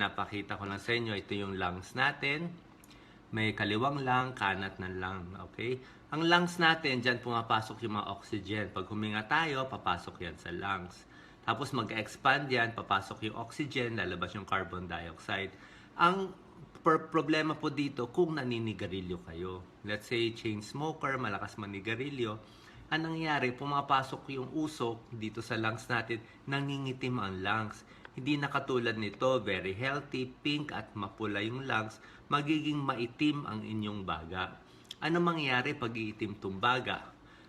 Napakita ko lang sa inyo, ito yung lungs natin. May kaliwang lung, kanat ng lung. Okay? Ang lungs natin, dyan pumapasok yung mga oxygen. Pag huminga tayo, papasok yan sa lungs. Tapos mag-expand yan, papasok yung oxygen, lalabas yung carbon dioxide. Ang per- problema po dito kung naninigarilyo kayo. Let's say chain smoker, malakas manigarilyo. Anong nangyayari? Pumapasok yung usok dito sa lungs natin, nangingitim ang lungs. Hindi na katulad nito, very healthy, pink at mapula yung lungs, magiging maitim ang inyong baga. Ano mangyayari pag iitim tong baga?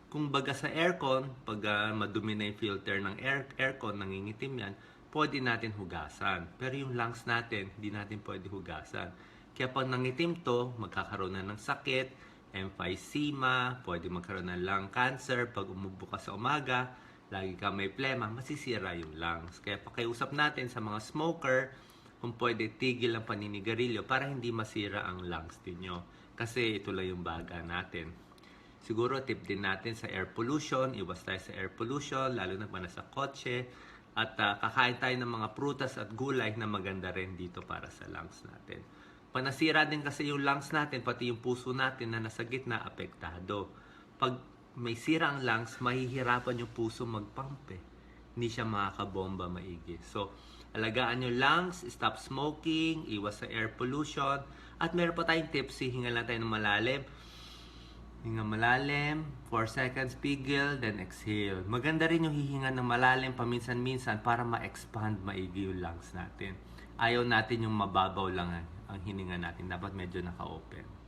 Kung baga sa aircon, pag ah, madumi na yung filter ng air, aircon, nangingitim yan, pwede natin hugasan. Pero yung lungs natin, hindi natin pwede hugasan. Kaya pag nangitim to, magkakaroon na ng sakit, emphysema, pwede magkaroon ng lung cancer, pag umubo ka sa umaga, lagi ka may plema, masisira yung lungs. Kaya pakiusap natin sa mga smoker, kung pwede tigil ang paninigarilyo para hindi masira ang lungs ninyo. Kasi ito lang yung baga natin. Siguro tip din natin sa air pollution, iwas tayo sa air pollution, lalo na pa nasa kotse. At ah, kakain tayo ng mga prutas at gulay na maganda rin dito para sa lungs natin. Panasira din kasi yung lungs natin, pati yung puso natin na nasa gitna, apektado. Pag may sira ang lungs, mahihirapan yung puso magpump eh. Hindi siya makakabomba maigi. So, alagaan yung lungs, stop smoking, iwas sa air pollution, at meron pa tayong tips, hinga lang tayo ng malalim. Hinga malalim, 4 seconds pigil, then exhale. Maganda rin yung hihinga ng malalim paminsan-minsan para ma-expand maigi yung lungs natin. Ayaw natin yung mababaw lang ang- ang hininga natin. Dapat medyo naka-open.